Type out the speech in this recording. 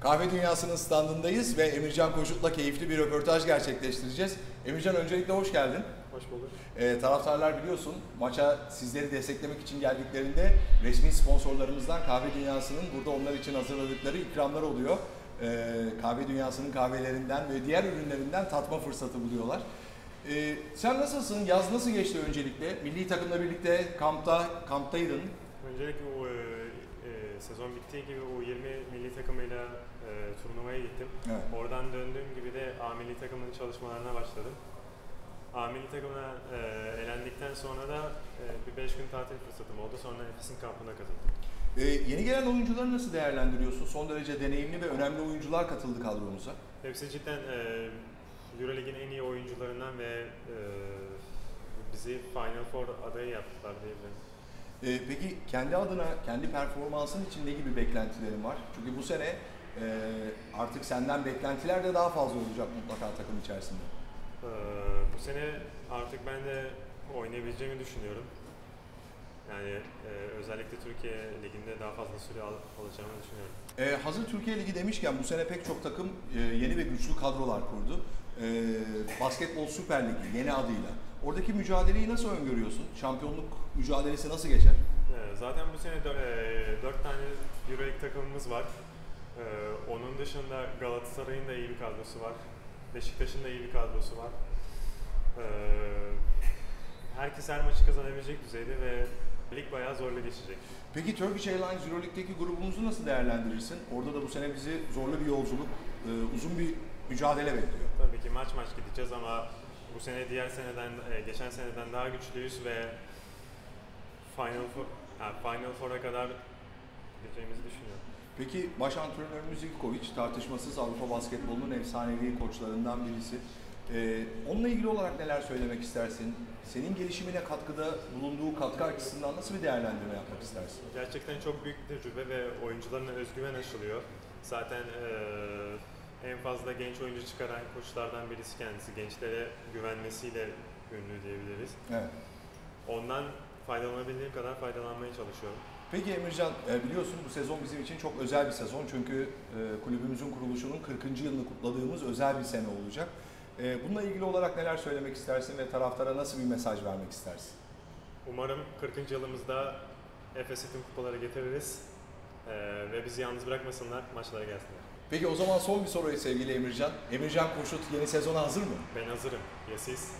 Kahve Dünyası'nın standındayız ve Emircan Koşut'la keyifli bir röportaj gerçekleştireceğiz. Emircan öncelikle hoş geldin. Hoş bulduk. Ee, taraftarlar biliyorsun maça sizleri desteklemek için geldiklerinde resmi sponsorlarımızdan Kahve Dünyası'nın burada onlar için hazırladıkları ikramlar oluyor. Ee, Kahve Dünyası'nın kahvelerinden ve diğer ürünlerinden tatma fırsatı buluyorlar. Ee, sen nasılsın? Yaz nasıl geçti öncelikle? Milli takımla birlikte kampta kamptaydın. Öncelikle o e, sezon bittiği gibi U20 milli takımıyla e, turnuvaya gittim. Evet. Oradan döndüğüm gibi de A milli takımının çalışmalarına başladım. A milli takımına e, elendikten sonra da e, bir 5 gün tatil fırsatım oldu. Sonra Efes'in kampına katıldım. Ee, yeni gelen oyuncuları nasıl değerlendiriyorsun? Son derece deneyimli ve önemli oyuncular katıldı kadromuza. Hepsi cidden e, Euroleague'in en iyi oyuncularından ve e, bizi Final Four adayı yaptılar diyebilirim. Ee, peki kendi adına, kendi performansın için ne gibi beklentilerin var? Çünkü bu sene e, artık senden beklentiler de daha fazla olacak mutlaka takım içerisinde. Ee, bu sene artık ben de oynayabileceğimi düşünüyorum. Yani e, özellikle Türkiye Ligi'nde daha fazla süre al- alacağımı düşünüyorum. Ee, hazır Türkiye Ligi demişken bu sene pek çok takım e, yeni ve güçlü kadrolar kurdu. Ee, Basketbol Süper Ligi yeni adıyla. Oradaki mücadeleyi nasıl öngörüyorsun? Şampiyonluk mücadelesi nasıl geçer? Ee, zaten bu sene 4 tane Euroleague takımımız var. Ee, onun dışında Galatasaray'ın da iyi bir kadrosu var. Beşiktaş'ın da iyi bir kadrosu var. Ee, herkes her maçı kazanabilecek düzeyde ve lig bayağı zorlu geçecek. Peki Turkish Airlines Euroleague'deki grubumuzu nasıl değerlendirirsin? Orada da bu sene bizi zorlu bir yolculuk, e, uzun bir mücadele bekliyor. Tabii ki maç maç gideceğiz ama bu sene diğer seneden, e, geçen seneden daha güçlüyüz ve Final Four, Final Four'a kadar gideceğimizi düşünüyorum. Peki baş antrenörümüz Ivkovic tartışmasız Avrupa basketbolunun efsanevi koçlarından birisi. Ee, onunla ilgili olarak neler söylemek istersin? Senin gelişimine katkıda bulunduğu katkı açısından nasıl bir değerlendirme yapmak istersin? Gerçekten çok büyük bir tecrübe ve oyuncularına özgüven aşılıyor. Zaten e, en fazla genç oyuncu çıkaran koçlardan birisi kendisi. Gençlere güvenmesiyle ünlü diyebiliriz. Evet. Ondan faydalanabildiğim kadar faydalanmaya çalışıyorum. Peki Emircan, e, biliyorsun bu sezon bizim için çok özel bir sezon çünkü e, kulübümüzün kuruluşunun 40. yılını kutladığımız özel bir sene olacak. E, Bununla ilgili olarak neler söylemek istersin ve taraftara nasıl bir mesaj vermek istersin? Umarım 40. yılımızda Efes'e tüm kupaları getiririz e, ve bizi yalnız bırakmasınlar, maçlara gelsinler. Peki o zaman son bir soruyu sevgili Emircan. Emircan Koşut yeni sezona hazır mı? Ben hazırım. Ya siz?